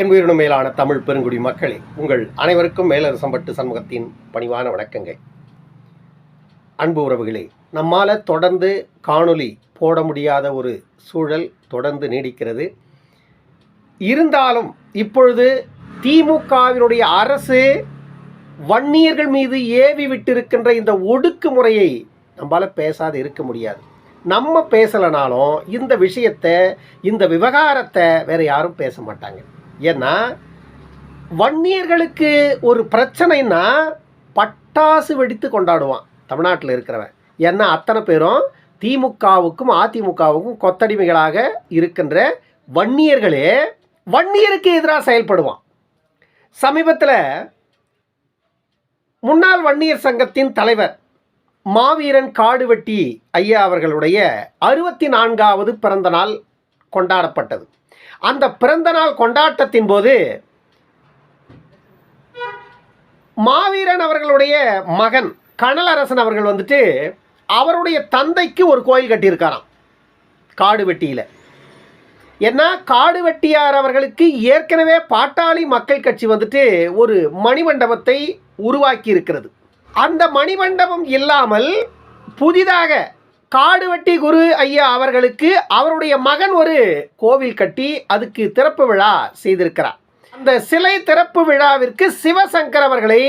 என் உயிரினும் மேலான தமிழ் பெருங்குடி மக்களே உங்கள் அனைவருக்கும் மேலரசம்பட்டு சண்முகத்தின் பணிவான வணக்கங்கள் அன்பு உறவுகளே நம்மால் தொடர்ந்து காணொளி போட முடியாத ஒரு சூழல் தொடர்ந்து நீடிக்கிறது. இருந்தாலும் இப்பொழுது திமுகவினுடைய அரசு வன்னியர்கள் மீது ஏவி விட்டிருக்கின்ற இந்த ஒடுக்குமுறையை நம்மளால் பேசாது இருக்க முடியாது. நம்ம பேசலைனாலும் இந்த விஷயத்தை இந்த விவகாரத்தை வேறு யாரும் பேச மாட்டாங்க. ஏன்னா வன்னியர்களுக்கு ஒரு பிரச்சனைனா பட்டாசு வெடித்து கொண்டாடுவான் தமிழ்நாட்டில் இருக்கிறவன். ஏன்னா அத்தனை பேரும் திமுகவுக்கும் அதிமுகவுக்கும் கொத்தடிமைகளாக இருக்கின்ற வன்னியர்களே வன்னியருக்கு எதிராக செயல்படுவான். சமீபத்தில் முன்னாள் வன்னியர் சங்கத்தின் தலைவர் மாவீரன் காடுவெட்டி ஐயா அவர்களுடைய அறுபத்தி நான்காவது பிறந்த நாள் கொண்டாடப்பட்டது. அந்த பிறந்த நாள் கொண்டாட்டத்தின் போது மாவீரன் அவர்களுடைய மகன் கனலரசன் அவர்கள் வந்துட்டு அவருடைய தந்தைக்கு ஒரு கோயில் கட்டியிருக்காராம் காடுவெட்டியில். ஏன்னா காடுவெட்டியார் அவர்களுக்கு ஏற்கனவே பாட்டாளி மக்கள் கட்சி வந்துட்டு ஒரு மணிமண்டபத்தை உருவாக்கி இருக்கிறது அந்த மணிமண்டபம் இல்லாமல் புதிதாக காடுவெட்டி குரு ஐயா அவர்களுக்கு அவருடைய மகன் ஒரு கோவில் கட்டி அதுக்கு திறப்பு விழா செய்திருக்கிறார். அந்த சிலை திறப்பு விழாவிற்கு சிவசங்கர் அவர்களை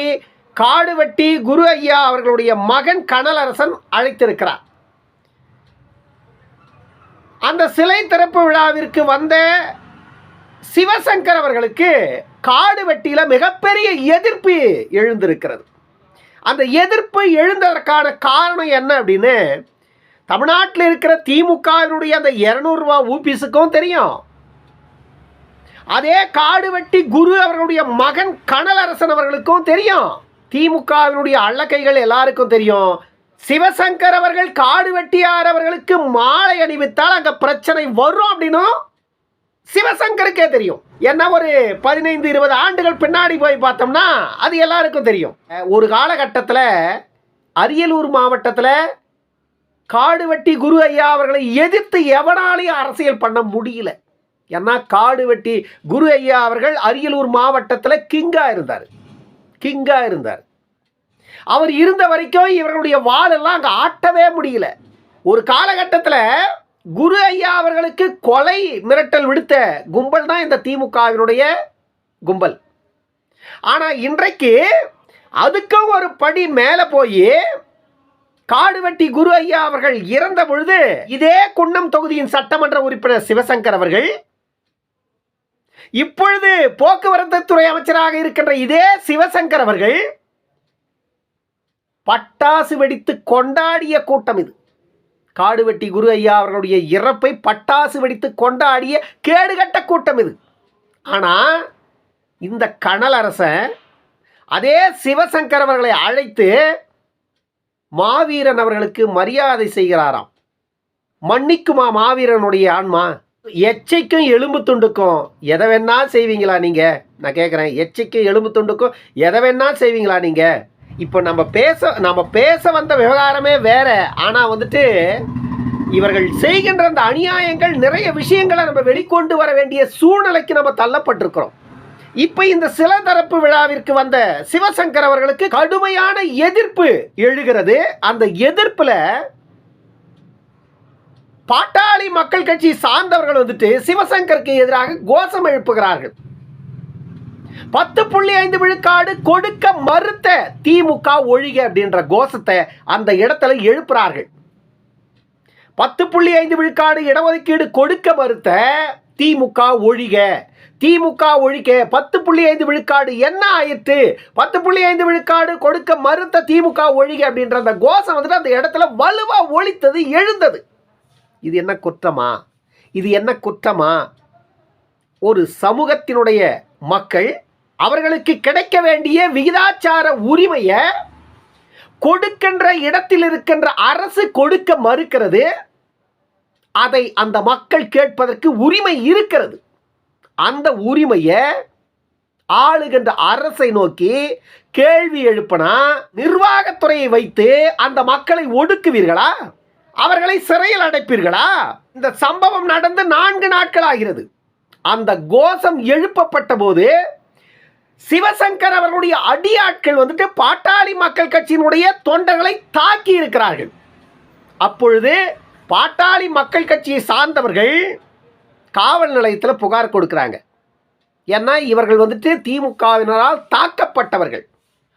காடுவெட்டி குரு ஐயா அவர்களுடைய மகன் கனலரசன் அழைத்திருக்கிறார். அந்த சிலை திறப்பு விழாவிற்கு வந்த சிவசங்கர் அவர்களுக்கு காடு வெட்டியில் மிகப்பெரிய எதிர்ப்பு எழுந்திருக்கிறது. அந்த எதிர்ப்பு எழுந்ததற்கான காரணம் என்ன அப்படின்னு தமிழ்நாட்டில் இருக்கிற திமுகவினுடைய அந்த இரநூறுவா ஊபிஸுக்கும் தெரியும். அதே காடு வெட்டி குரு அவர்களுடைய மகன் கனலரசன் அவர்களுக்கும் தெரியும். திமுகவினுடைய அள்ளக்கைகள் எல்லாருக்கும் தெரியும். சிவசங்கர் அவர்கள் காடு வெட்டியார் அவர்களுக்கு மாலை அணிவித்தால் அங்கே பிரச்சனை வரும் அப்படின்னும் சிவசங்கருக்கே தெரியும். என்ன ஒரு பதினைந்து இருபது ஆண்டுகள் பின்னாடி போய் பார்த்தோம்னா அது எல்லாருக்கும் தெரியும். ஒரு காலகட்டத்தில் அரியலூர் மாவட்டத்தில் காடு வெட்டி குரு ஐயா அவர்களை எதிர்த்து எவனாலையும் அரசியல் பண்ண முடியல. ஏன்னா காடு வெட்டி குரு ஐயா அவர்கள் அரியலூர் மாவட்டத்தில் கிங்கா இருந்தார். கிங்கா இருந்தார். அவர் இருந்த வரைக்கும் இவர்களுடைய வாளெல்லாம் அங்கே ஆட்டவே முடியல. ஒரு காலகட்டத்தில் குரு ஐயா அவர்களுக்கு கொலை மிரட்டல் விடுத்த கும்பல் தான் இந்த திமுகவினுடைய கும்பல். ஆனால் இன்றைக்கு அதுக்கும் ஒரு படி மேலே போய் காடுவெட்டி குரு ஐயா அவர்கள் இறந்த பொழுது இதே குன்னம் தொகுதியின் சட்டமன்ற உறுப்பினர் சிவசங்கர் அவர்கள் இப்பொழுது போக்குவரத்து துறை அமைச்சராக இருக்கின்ற இதே சிவசங்கர் அவர்கள் பட்டாசு வெடித்து கொண்டாடிய கூட்டம் இது. காடுவெட்டி குரு ஐயா அவர்களுடைய இறப்பை பட்டாசு வெடித்து கொண்டாடிய கேடுகட்ட கூட்டம் இது. ஆனால் இந்த கனல் அரசன் அதே சிவசங்கர் அவர்களை அழைத்து மாவீரன் அவர்களுக்கு மரியாதை செய்கிறாராம். மன்னிக்குமா மாவீரனுடைய ஆன்மா? எச்சைக்கும் எலும்பு துண்டுக்கும் எதை வேணா செய்வீங்களா நீங்கள் நான் கேட்குறேன் எச்சைக்கும் எலும்பு துண்டுக்கும் எதை வேணா செய்வீங்களா நீங்கள் இப்போ நம்ம பேச நம்ம பேச வந்த விவகாரமே வேற. ஆனால் வந்துட்டு இவர்கள் செய்கின்ற அந்த அநியாயங்கள் நிறைய விஷயங்களை நம்ம வெளிக்கொண்டு வர வேண்டிய சூழ்நிலைக்கு நம்ம தள்ளப்பட்டிருக்கிறோம். இப்போ இந்த சில தரப்பு விழாவிற்கு வந்த சிவசங்கர் அவர்களுக்கு கடுமையான எதிர்ப்பு எழுகிறது. அந்த எதிர்ப்பில் பாட்டாளி மக்கள் கட்சி சார்ந்தவர்கள் வந்துட்டு சிவசங்கருக்கு எதிராக கோஷம் எழுப்புகிறார்கள். பத்து புள்ளி ஐந்து விழுக்காடு கொடுக்க மறுத்த திமுக ஒழிக அப்படின்ற கோஷத்தை அந்த இடத்துல எழுப்புறார்கள். பத்து புள்ளி ஐந்து விழுக்காடு இடஒதுக்கீடு கொடுக்க மறுத்த திமுக ஒழிக திமுக ஒழிக்க பத்து புள்ளி ஐந்து விழுக்காடு என்ன ஆயிற்று? பத்து புள்ளி ஐந்து விழுக்காடு கொடுக்க மறுத்த திமுக ஒழிக அப்படின்ற அந்த கோஷம் வந்துட்டு அந்த இடத்துல வலுவா ஒழித்தது எழுந்தது. இது என்ன குற்றமா? இது என்ன குற்றமா? ஒரு சமூகத்தினுடைய மக்கள் அவர்களுக்கு கிடைக்க வேண்டிய விகிதாச்சார உரிமையை கொடுக்கின்ற இடத்தில் இருக்கின்ற அரசு கொடுக்க மறுக்கிறது. அதை அந்த மக்கள் கேட்பதற்கு உரிமை இருக்கிறது. அந்த உரிமையை ஆளுகின்ற அரசை நோக்கி கேள்வி எழுப்பினா நிர்வாகத்துறையை வைத்து அந்த மக்களை ஒடுக்குவீர்களா? அவர்களை சிறையில் அடைப்பீர்களா? இந்த சம்பவம் நடந்து நான்கு நாட்கள் ஆகிறது அந்த கோஷம் எழுப்பப்பட்ட போது சிவசங்கர் அவர்களுடைய அடியாட்கள் வந்துட்டு பாட்டாளி மக்கள் கட்சியினுடைய தொண்டர்களை தாக்கி இருக்கிறார்கள் அப்பொழுது பாட்டாளி மக்கள் கட்சியை சார்ந்தவர்கள் காவல் நிலையத்தில் புகார் கொடுக்குறாங்க. ஏன்னா இவர்கள் வந்துட்டு திமுகவினரால் தாக்கப்பட்டவர்கள்.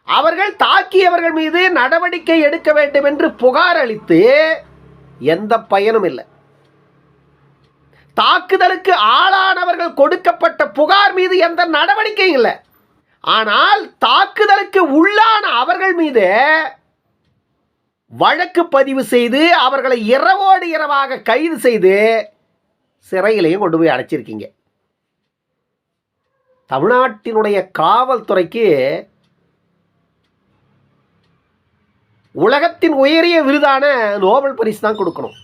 அவர்கள் தாக்கியவர்கள் மீது நடவடிக்கை எடுக்க வேண்டும் என்று புகார் அளித்து எந்த பயனும் இல்லை. தாக்குதலுக்கு ஆளானவர்கள் கொடுக்கப்பட்ட புகார் மீது எந்த நடவடிக்கையும் இல்லை. ஆனால் தாக்குதலுக்கு உள்ளான அவர்கள் மீது வழக்கு பதிவு செய்து அவர்களை இரவோடு இரவாக கைது செய்து சிறையிலையும் கொண்டு போய் அடைச்சிருக்கீங்க. தமிழ்நாட்டினுடைய காவல்துறைக்கு உலகத்தின் உயரிய விருதான நோபல் பரிசு தான் கொடுக்கணும்.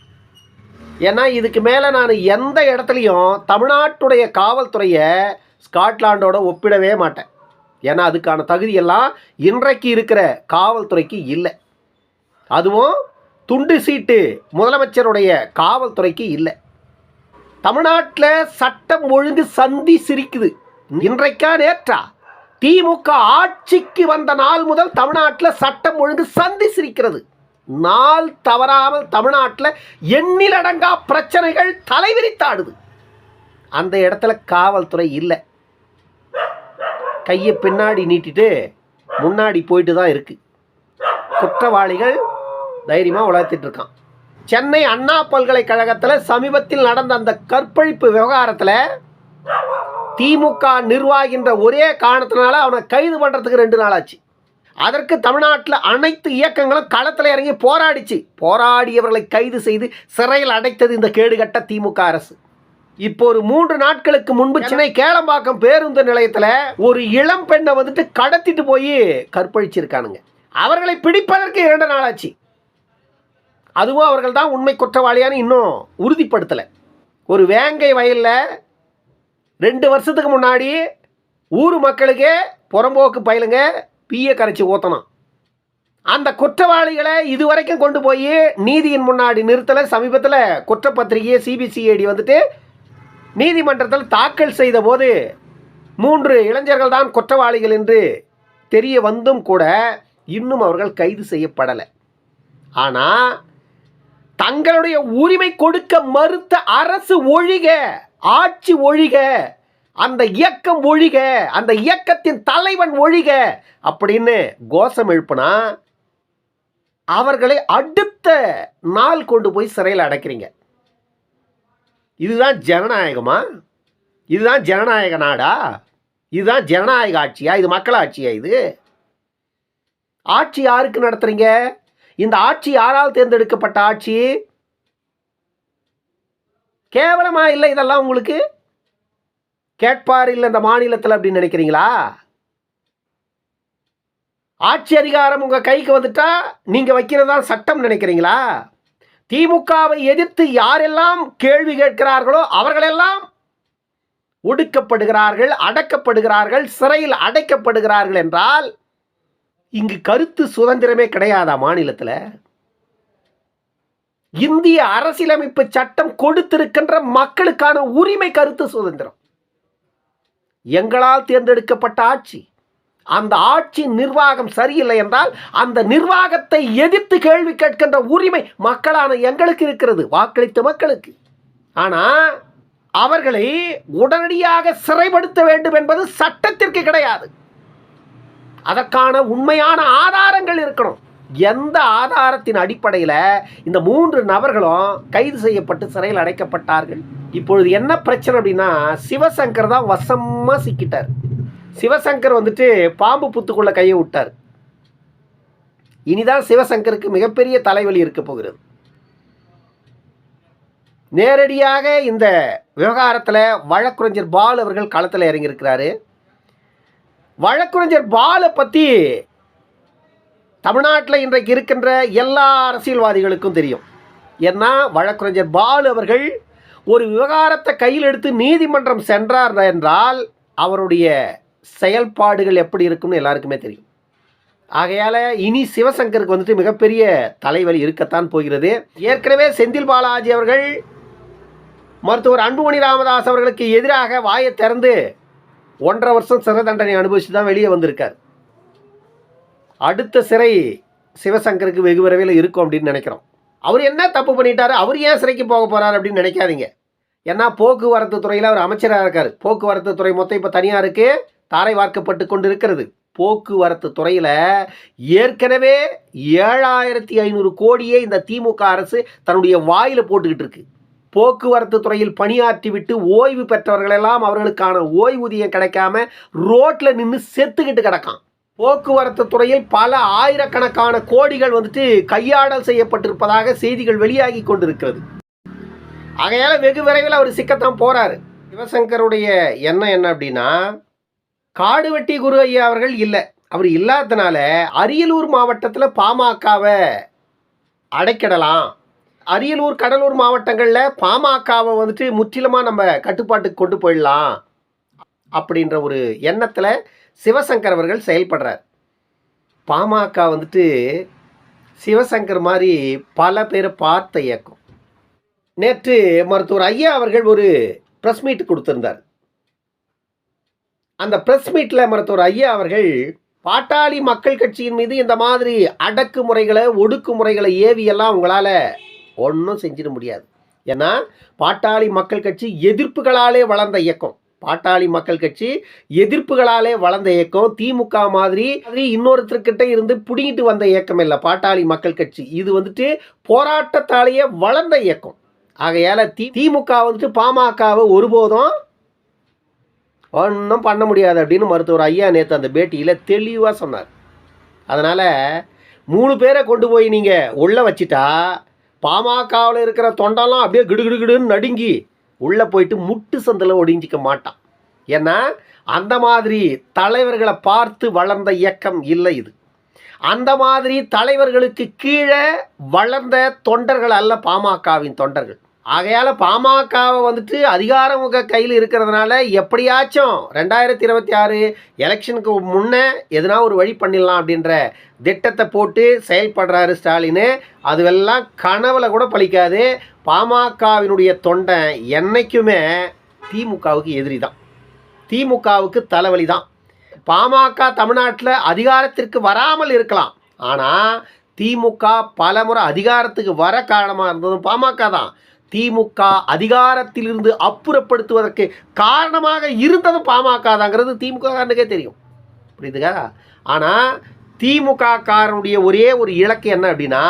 ஏன்னா இதுக்கு மேலே நான் எந்த இடத்துலையும் தமிழ்நாட்டுடைய காவல்துறையை ஸ்காட்லாண்டோட ஒப்பிடவே மாட்டேன். ஏன்னா அதுக்கான தகுதியெல்லாம் இன்றைக்கு இருக்கிற காவல்துறைக்கு இல்லை. அதுவும் துண்டு சீட்டு முதலமைச்சருடைய காவல்துறைக்கு இல்லை. தமிழ்நாட்டில் சட்டம் ஒழுங்கு சந்தி சிரிக்குது. இன்றைக்கா நேற்றா திமுக ஆட்சிக்கு வந்த நாள் முதல் தமிழ்நாட்டில் சட்டம் ஒழுங்கு சந்தி சிரிக்கிறது. நாள் தவறாமல் தமிழ்நாட்டில் எண்ணிலடங்கா பிரச்சனைகள் தலைவிரித்தாடுது அந்த இடத்துல காவல்துறை இல்லை. கையை பின்னாடி நீட்டிட்டு முன்னாடி போயிட்டு தான் இருக்கு. குற்றவாளிகள் தைரியமாக உலகத்திட்டு இருக்கான். சென்னை அண்ணா பல்கலைக்கழகத்தில் சமீபத்தில் நடந்த அந்த கற்பழிப்பு விவகாரத்தில் திமுக நிர்வாகின்ற ஒரே காரணத்தினால அவனை கைது பண்ணுறதுக்கு ரெண்டு நாள் ஆச்சு அதற்கு தமிழ்நாட்டில் அனைத்து இயக்கங்களும் களத்தில் இறங்கி போராடிச்சு. போராடியவர்களை கைது செய்து சிறையில் அடைத்தது இந்த கேடுகட்ட திமுக அரசு. இப்போ ஒரு மூன்று நாட்களுக்கு முன்பு சென்னை கேளம்பாக்கம் பேருந்து நிலையத்தில் ஒரு இளம் பெண்ணை வந்துட்டு கடத்திட்டு போய் கற்பழிச்சிருக்கானுங்க. அவர்களை பிடிப்பதற்கு இரண்டு நாள் ஆச்சு அதுவும் அவர்கள் தான் உண்மை குற்றவாளியான்னு இன்னும் உறுதிப்படுத்தலை. ஒரு வேங்கை வயலில் ரெண்டு வருஷத்துக்கு முன்னாடி ஊர் மக்களுக்கே புறம்போக்கு பயிலுங்க பீயை கரைச்சி ஊற்றணும் அந்த குற்றவாளிகளை இதுவரைக்கும் கொண்டு போய் நீதியின் முன்னாடி நிறுத்தலை சமீபத்தில் குற்றப்பத்திரிகையை சிபிசிஐடி வந்துட்டு நீதிமன்றத்தில் தாக்கல் செய்த போது மூன்று இளைஞர்கள் தான் குற்றவாளிகள் என்று தெரிய வந்தும் கூட இன்னும் அவர்கள் கைது செய்யப்படலை. ஆனால் தங்களுடைய உரிமை கொடுக்க மறுத்த அரசு ஒழிக ஆட்சி ஒழிக அந்த இயக்கம் ஒழிக அந்த இயக்கத்தின் தலைவன் ஒழிக அப்படின்னு கோஷம் எழுப்புனா அவர்களை அடுத்த நாள் கொண்டு போய் சிறையில் அடைக்கிறீங்க. இதுதான் ஜனநாயகமா? இதுதான் ஜனநாயக நாடா? இதுதான் ஜனநாயக ஆட்சியா? இது மக்களாட்சியா இது? ஆட்சி யாருக்கு நடத்துறீங்க? இந்த ஆட்சி யாரால் தேர்ந்தெடுக்கப்பட்ட ஆட்சி? கேவலமா இல்லை இதெல்லாம் உங்களுக்கு? கேட்பார் இல்லை இந்த மாநிலத்தில் அப்படின்னு நினைக்கிறீங்களா? ஆட்சி அதிகாரம் உங்க கைக்கு வந்துட்டா நீங்க வைக்கிறதா சட்டம் நினைக்கிறீங்களா? திமுகவை எதிர்த்து யாரெல்லாம் கேள்வி கேட்கிறார்களோ அவர்களெல்லாம் ஒடுக்கப்படுகிறார்கள் அடக்கப்படுகிறார்கள் சிறையில் அடைக்கப்படுகிறார்கள் என்றால் இங்கு கருத்து சுதந்திரமே கிடையாதா மாநிலத்தில்? இந்திய அரசியலமைப்பு சட்டம் கொடுத்திருக்கின்ற மக்களுக்கான உரிமை கருத்து சுதந்திரம். எங்களால் தேர்ந்தெடுக்கப்பட்ட ஆட்சி அந்த ஆட்சி நிர்வாகம் சரியில்லை என்றால் அந்த நிர்வாகத்தை எதிர்த்து கேள்வி கேட்கின்ற உரிமை மக்களான எங்களுக்கு இருக்கிறது வாக்களித்த மக்களுக்கு. ஆனால் அவர்களை உடனடியாக சிறைப்படுத்த வேண்டும் என்பது சட்டத்திற்கு கிடையாது. அதற்கான உண்மையான ஆதாரங்கள் இருக்கணும். எந்த ஆதாரத்தின் அடிப்படையில் இந்த மூன்று நபர்களும் கைது செய்யப்பட்டு சிறையில் அடைக்கப்பட்டார்கள்? இப்பொழுது என்ன பிரச்சனை அப்படின்னா சிவசங்கர் தான் வசமாக சிக்கிட்டார். சிவசங்கர் வந்துட்டு பாம்பு புத்துக்குள்ளே கையை விட்டார். இனிதான் சிவசங்கருக்கு மிகப்பெரிய தலைவலி இருக்க போகிறது. நேரடியாக இந்த விவகாரத்தில் வழக்குரைஞர் பால் அவர்கள் களத்தில் இறங்கியிருக்கிறாரு. வழக்குரைஞர் பாலை பற்றி தமிழ்நாட்டில் இன்றைக்கு இருக்கின்ற எல்லா அரசியல்வாதிகளுக்கும் தெரியும். ஏன்னா வழக்குரைஞர் பாலு அவர்கள் ஒரு விவகாரத்தை கையில் எடுத்து நீதிமன்றம் சென்றார் என்றால் அவருடைய செயல்பாடுகள் எப்படி இருக்கும்னு எல்லாருக்குமே தெரியும். ஆகையால் இனி சிவசங்கருக்கு வந்துட்டு மிகப்பெரிய தலைவலி இருக்கத்தான் போகிறது. ஏற்கனவே செந்தில் பாலாஜி அவர்கள் மருத்துவர் அன்புமணி ராமதாஸ் அவர்களுக்கு எதிராக வாயை திறந்து ஒன்றரை வருஷம் சிறை தண்டனை அனுபவிச்சு தான் வெளியே வந்திருக்கார். அடுத்த சிறை சிவசங்கருக்கு வெகு விரைவில் இருக்கும் அப்படின்னு நினைக்கிறோம். அவர் என்ன தப்பு பண்ணிட்டாரு? அவர் ஏன் சிறைக்கு போக போகிறார் அப்படின்னு நினைக்காதீங்க. ஏன்னா போக்குவரத்து துறையில் அவர் அமைச்சராக இருக்கார். போக்குவரத்து துறை மொத்தம் இப்போ தனியாருக்கு தாரை வார்க்கப்பட்டு கொண்டு இருக்கிறது போக்குவரத்து துறையில் ஏற்கனவே ஏழாயிரத்தி ஐநூறு கோடியே இந்த திமுக அரசு தன்னுடைய வாயில் போட்டுக்கிட்டு இருக்கு. போக்குவரத்து துறையில் பணியாற்றி விட்டு ஓய்வு பெற்றவர்களெல்லாம் அவர்களுக்கான ஓய்வூதியம் கிடைக்காம ரோட்டில் நின்று செத்துக்கிட்டு கிடக்கான். போக்குவரத்து துறையில் பல ஆயிரக்கணக்கான கோடிகள் வந்துட்டு கையாடல் செய்யப்பட்டிருப்பதாக செய்திகள் வெளியாகி கொண்டிருக்கிறது. ஆகையால் வெகு விரைவில் அவர் சிக்கத்தான் போகிறார் சிவசங்கருடைய எண்ணம் என்ன அப்படின்னா காடுவெட்டி குரு ஐயா அவர்கள் இல்லை. அவர் இல்லாததுனால அரியலூர் மாவட்டத்தில் பாமகவை அடைக்கிடலாம். அரியலூர் கடலூர் மாவட்டங்களில் பாமகவை வந்துட்டு முற்றிலுமாக நம்ம கட்டுப்பாட்டுக்கு கொண்டு போயிடலாம் அப்படின்ற ஒரு எண்ணத்தில் சிவசங்கர் அவர்கள் செயல்படுறார். பாமக வந்துட்டு சிவசங்கர் மாதிரி பல பேரை பார்த்த இயக்கம். நேற்று மருத்துவர் ஐயா அவர்கள் ஒரு ப்ரெஸ் மீட் கொடுத்துருந்தார். அந்த ப்ரெஸ் மீட்டில் மருத்துவர் ஐயா அவர்கள் பாட்டாளி மக்கள் கட்சியின் மீது இந்த மாதிரி அடக்குமுறைகளை ஒடுக்குமுறைகளை ஏவியெல்லாம் உங்களால் ஒன்றும் செஞ்சிட முடியாது. ஏன்னா பாட்டாளி மக்கள் கட்சி எதிர்ப்புகளாலே வளர்ந்த இயக்கம். பாட்டாளி மக்கள் கட்சி எதிர்ப்புகளாலே வளர்ந்த இயக்கம். திமுக மாதிரி இன்னொருத்தர்கிட்ட இருந்து பிடிங்கிட்டு வந்த இயக்கம் இல்லை. பாட்டாளி மக்கள் கட்சி. இது வந்துட்டு போராட்டத்தாலேயே வளர்ந்த இயக்கம். ஆகையால் தி திமுக வந்துட்டு பாமகவை ஒருபோதும் ஒன்றும் பண்ண முடியாது அப்படின்னு மருத்துவர் ஐயா நேற்று அந்த பேட்டியில் தெளிவாக சொன்னார். அதனால் மூணு பேரை கொண்டு போய் நீங்கள் உள்ளே வச்சிட்டா பாமகவில் இருக்கிற தொண்டெல்லாம் அப்படியே கிடுகிடுகிடுன்னு நடுங்கி உள்ளே போயிட்டு முட்டு சந்தில் ஒடிஞ்சிக்க மாட்டான். ஏன்னா அந்த மாதிரி தலைவர்களை பார்த்து வளர்ந்த இயக்கம் இல்லை இது. அந்த மாதிரி தலைவர்களுக்கு கீழே வளர்ந்த தொண்டர்கள் அல்ல பாமகவின் தொண்டர்கள். ஆகையால் பாமகவை வந்துட்டு அதிகாரமுக கையில் இருக்கிறதுனால எப்படியாச்சும் ரெண்டாயிரத்தி இருபத்தி ஆறு எலெக்ஷனுக்கு முன்னே எதனா ஒரு வழி பண்ணிடலாம் அப்படின்ற திட்டத்தை போட்டு செயல்படுறாரு ஸ்டாலின். அதுவெல்லாம் கனவுல கூட பழிக்காது. பாமகவினுடைய தொண்டை என்றைக்குமே திமுகவுக்கு எதிரி தான் திமுகவுக்கு தலைவலி தான் பாமக தமிழ்நாட்டில் அதிகாரத்திற்கு வராமல் இருக்கலாம். ஆனால் திமுக பலமுறை அதிகாரத்துக்கு வர காரணமாக இருந்ததும் பாமக தான் திமுக அதிகாரத்திலிருந்து அப்புறப்படுத்துவதற்கு காரணமாக இருந்ததும் பாமக தாங்கிறது திமுக காரனுக்கே தெரியும். புரியுதுக்கா? ஆனால் திமுக காரனுடைய ஒரே ஒரு இலக்கு என்ன அப்படின்னா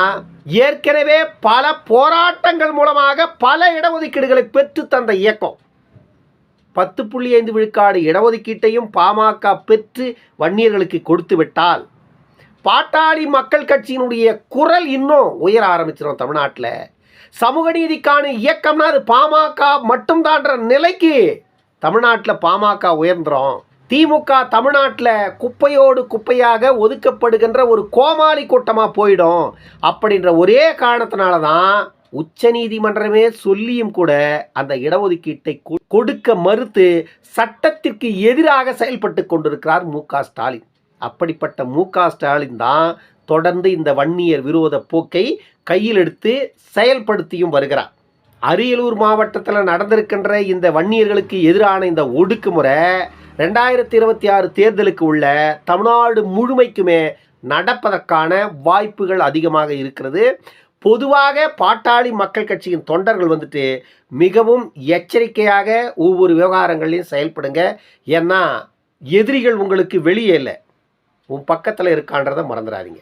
ஏற்கனவே பல போராட்டங்கள் மூலமாக பல இடஒதுக்கீடுகளை பெற்று தந்த இயக்கம். பத்து புள்ளி ஐந்து விழுக்காடு இடஒதுக்கீட்டையும் பாமக பெற்று வன்னியர்களுக்கு கொடுத்து விட்டால் பாட்டாளி மக்கள் கட்சியினுடைய குரல் இன்னும் உயர ஆரம்பிச்சிடும் தமிழ்நாட்டில். சமூக நீதிக்கான இயக்கம்னா அது பாமக மட்டும்தான்ற நிலைக்கு தமிழ்நாட்டில் பாமக உயர்ந்துடும் திமுக தமிழ்நாட்டில் குப்பையோடு குப்பையாக ஒதுக்கப்படுகின்ற ஒரு கோமாளி கூட்டமாக போயிடும். அப்படின்ற ஒரே காரணத்தினால தான் உச்ச நீதிமன்றமே சொல்லியும் கூட அந்த இடஒதுக்கீட்டை கொ- கொடுக்க மறுத்து சட்டத்திற்கு எதிராக செயல்பட்டு கொண்டிருக்கிறார் மு க ஸ்டாலின். அப்படிப்பட்ட மு க ஸ்டாலின் தான் தொடர்ந்து இந்த வன்னியர் விரோத போக்கை கையில் எடுத்து செயல்படுத்தியும் வருகிறார். அரியலூர் மாவட்டத்தில் நடந்திருக்கின்ற இந்த வன்னியர்களுக்கு எதிரான இந்த ஒடுக்குமுறை ரெண்டாயிரத்தி இருபத்தி ஆறு தேர்தலுக்கு உள்ள தமிழ்நாடு முழுமைக்குமே நடப்பதற்கான வாய்ப்புகள் அதிகமாக இருக்கிறது. பொதுவாக பாட்டாளி மக்கள் கட்சியின் தொண்டர்கள் வந்துட்டு மிகவும் எச்சரிக்கையாக ஒவ்வொரு விவகாரங்களையும் செயல்படுங்க. ஏன்னா எதிரிகள் உங்களுக்கு வெளியே இல்லை. உன் பக்கத்தில் இருக்கான்றதை மறந்துடாதீங்க.